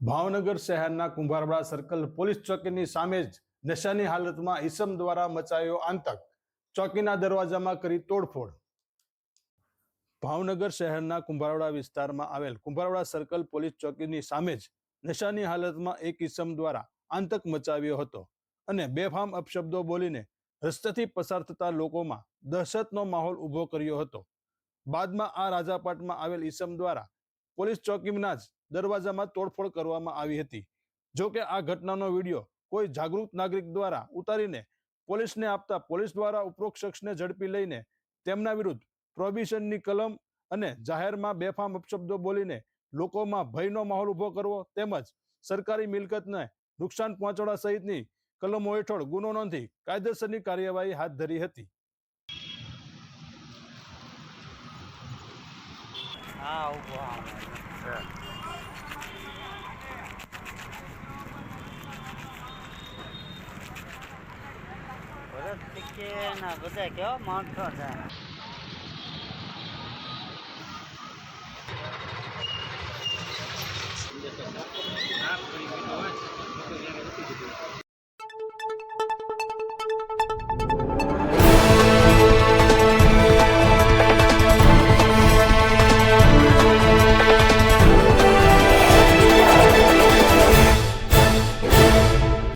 ભાવનગર શહેરના Kumbharwada circle police ચોકીની સામે જ નશાની હાલતમાં ઈસમ દ્વારા મચાયો આંતક. ચોકીના દરવાજામાં કરી તોડફોડ. ભાવનગર શહેરના કુંભારવાડા વિસ્તારમાં આવેલ કુંભારવાડા સર્કલ પોલીસ ચોકીની સામે જ નશાની હાલતમાં એક ઈસમ દ્વારા આંતક મચાવ્યો હતો અને બેફામ અપશબ્દો બોલીને રસ્તેથી પસાર થતા લોકોમાં દહેશતનો માહોલ ઊભો કર્યો હતો. બાદમાં આ રાજાપાટમાં આવેલ ઈસમ દ્વારા પોલીસ ચોકીના જ દરવાજામાં તોડફોડ કરવામાં આવી હતી. જો કે આ ઘટનાનો વીડિયો કોઈ જાગૃત નાગરિક દ્વારા ઉતારીને પોલીસને આપતા પોલીસ દ્વારા ઉપરોક્ત શખ્સને ઝડપી લઈને તેમના વિરુદ્ધ પ્રોહિબિશનની કલમ અને જાહેરમાં બેફામ અપશબ્દો બોલીને લોકોમાં ભયનો માહોલ ઊભો કરવો તેમજ સરકારી મિલકતને નુકસાન પહોંચાડવા સહિતની કલમો હેઠળ ગુનો નોંધી કાયદેસરની કાર્યવાહી હાથ ધરી હતી. હા ઊભો ભરત ટીકે ના બધા કેવા માણસો છે.